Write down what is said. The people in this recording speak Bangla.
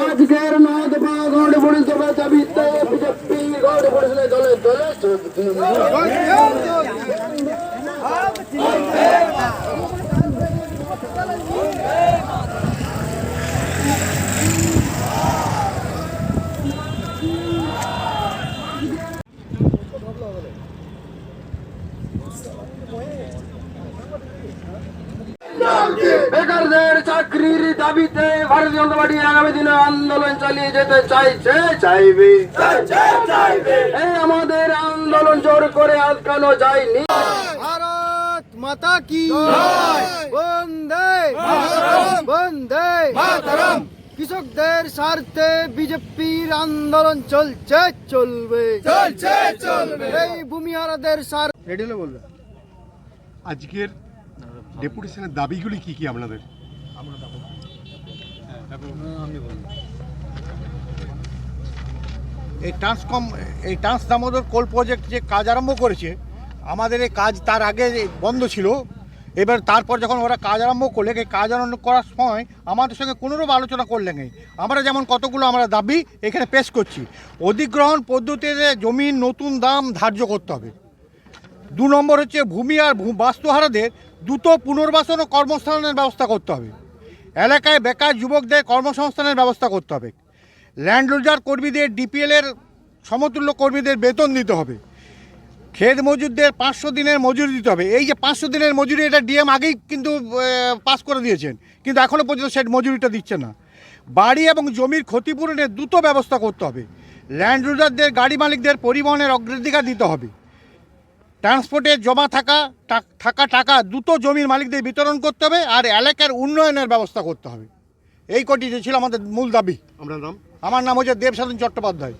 আজকের পা গড় পড়িস চাবিতে বিজেপি গড় পড়িস দলে দলে যোগ দিন বেকারদের দাবিতে ভারতীয় জনতা পার্টি আগামী দিনে আন্দোলন চালিয়ে যেতে চাইছে চাইবে। এই আমাদের আন্দোলন জোর করে আটকানো যায়নি। ভারত মাতা কি? বন্দে বন্দে কৃষকদের স্বার্থে বিজেপির আন্দোলন চলছে চলবে। চলছে চলবে। এই ভূমিহারাদের স্বার্থ রেডি হলে বলবে। আজকের ডেপুটেশনের দাবিগুলি কি কি আপনাদের? এই ট্রান্সকম এই ট্রান্স দামোদর কোল প্রজেক্ট যে কাজ আরম্ভ করেছে, আমাদের এই কাজ তার আগে বন্ধ ছিল। এবার তারপর যখন ওরা কাজ আরম্ভ করলে, এই কাজ আরম্ভ করার সময় আমাদের সঙ্গে কোনোরূপ আলোচনা করলেন আমরা যেমন কতগুলো আমরা দাবি এখানে পেশ করছি, অধিগ্রহণ পদ্ধতিতে জমির নতুন দাম ধার্য করতে হবে। দু নম্বর হচ্ছে ভূমি আর বাস্তুহারাদের দ্রুত পুনর্বাসন ও কর্মস্থানের ব্যবস্থা করতে হবে। এলাকায় বেকার যুবকদের কর্মসংস্থানের ব্যবস্থা করতে হবে। ল্যান্ড লুজার কর্মীদের ডিপিএলের সমতুল্য কর্মীদের বেতন দিতে হবে। খেত মজুরদের পাঁচশো দিনের মজুরি দিতে হবে। এই যে পাঁচশো দিনের মজুরি, এটা ডিএম আগেই কিন্তু পাস করে দিয়েছেন। কিন্তু এখনও পর্যন্ত সে মজুরিটা দিচ্ছে না। বাড়ি এবং জমির ক্ষতিপূরণের দ্রুত ব্যবস্থা করতে হবে। ল্যান্ড লুজারদের, গাড়ি মালিকদের পরিবহনের অগ্রাধিকার দিতে হবে। ট্রান্সপোর্টে জমা থাকা থাকা টাকা দ্রুত জমির মালিকদের বিতরণ করতে হবে আর এলাকার উন্নয়নের ব্যবস্থা করতে হবে। এই কটি যে ছিল আমাদের মূল দাবি। আমার নাম? আমার নাম হচ্ছে দেবসাধন চট্টোপাধ্যায়।